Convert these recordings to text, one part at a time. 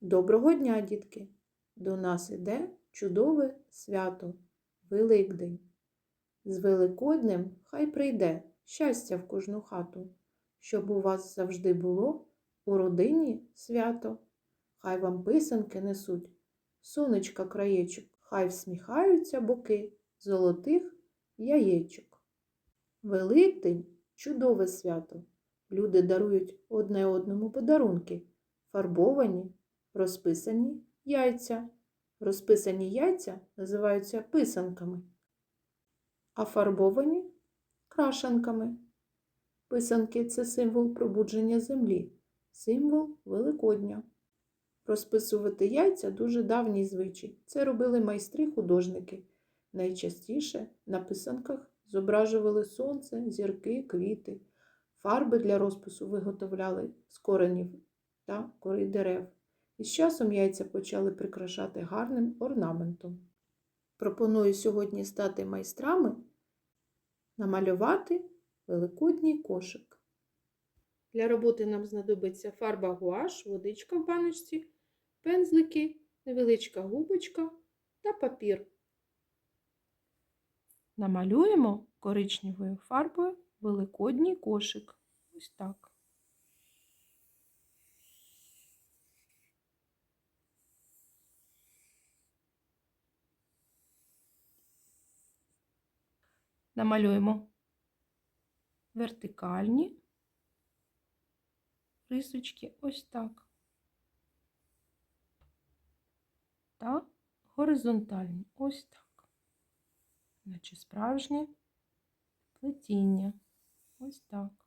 Доброго дня, дітки! До нас іде чудове свято Великдень. З Великоднем хай прийде щастя в кожну хату, щоб у вас завжди було у родині свято. Хай вам писанки несуть, сонечка краєчок, хай всміхаються боки золотих яєчок. Великдень чудове свято. Люди дарують одне одному подарунки, фарбовані, розписані яйця. Розписані яйця називаються писанками, а фарбовані крашанками. Писанки це символ пробудження землі, символ Великодня. Розписувати яйця дуже давній звичай. Це робили майстри-художники. Найчастіше на писанках зображували сонце, зірки, квіти. Фарби для розпису виготовляли з коренів та кори дерев. І з часом яйця почали прикрашати гарним орнаментом. Пропоную сьогодні стати майстрами, намалювати великодній кошик. Для роботи нам знадобиться фарба гуаш, водичка в баночці, пензлики, невеличка губочка та папір. Намалюємо коричневою фарбою великодній кошик. Ось так. Намалюємо вертикальні рисочки ось так. Та горизонтальні ось так. Наче справжнє плетіння. Ось так.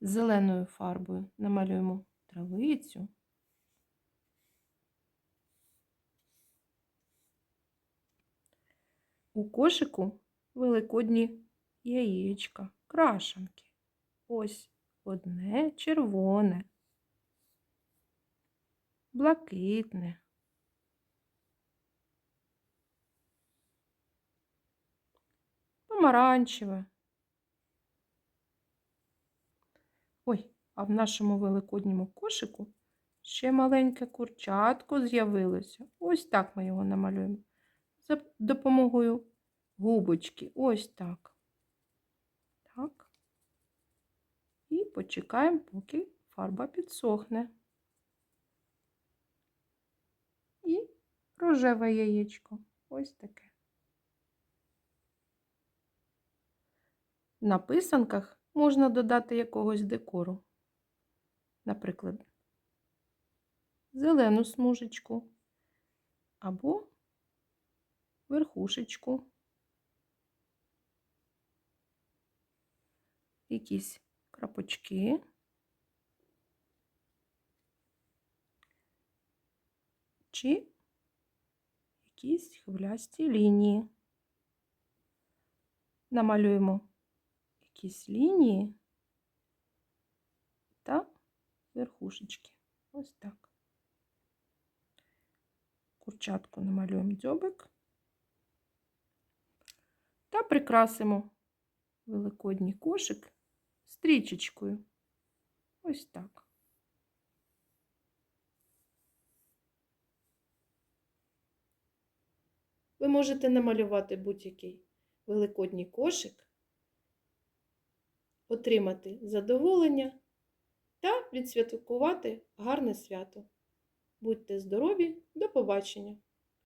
Зеленою фарбою намалюємо травицю. У кошику великодні яєчка, крашанки. Ось одне червоне, блакитне. Помаранчеве. Ой, а в нашому великодньому кошику ще маленьке курчатко з'явилося. Ось так ми його намалюємо. За допомогою губочки. Ось так. Так. І почекаємо, поки фарба підсохне. І рожеве яєчко. Ось таке. На писанках можна додати якогось декору. Наприклад, зелену смужечку або верхушечку, якісь крапочки. Чи якісь хвилясті лінії. Намалюємо якісь лінії та верхушечки. Ось так. Курчатку намалюємо дзьобик та прикрасимо великодній кошик стрічечкою. Ось так. Ви можете намалювати будь-який великодній кошик, отримати задоволення та відсвяткувати гарне свято. Будьте здорові, до побачення!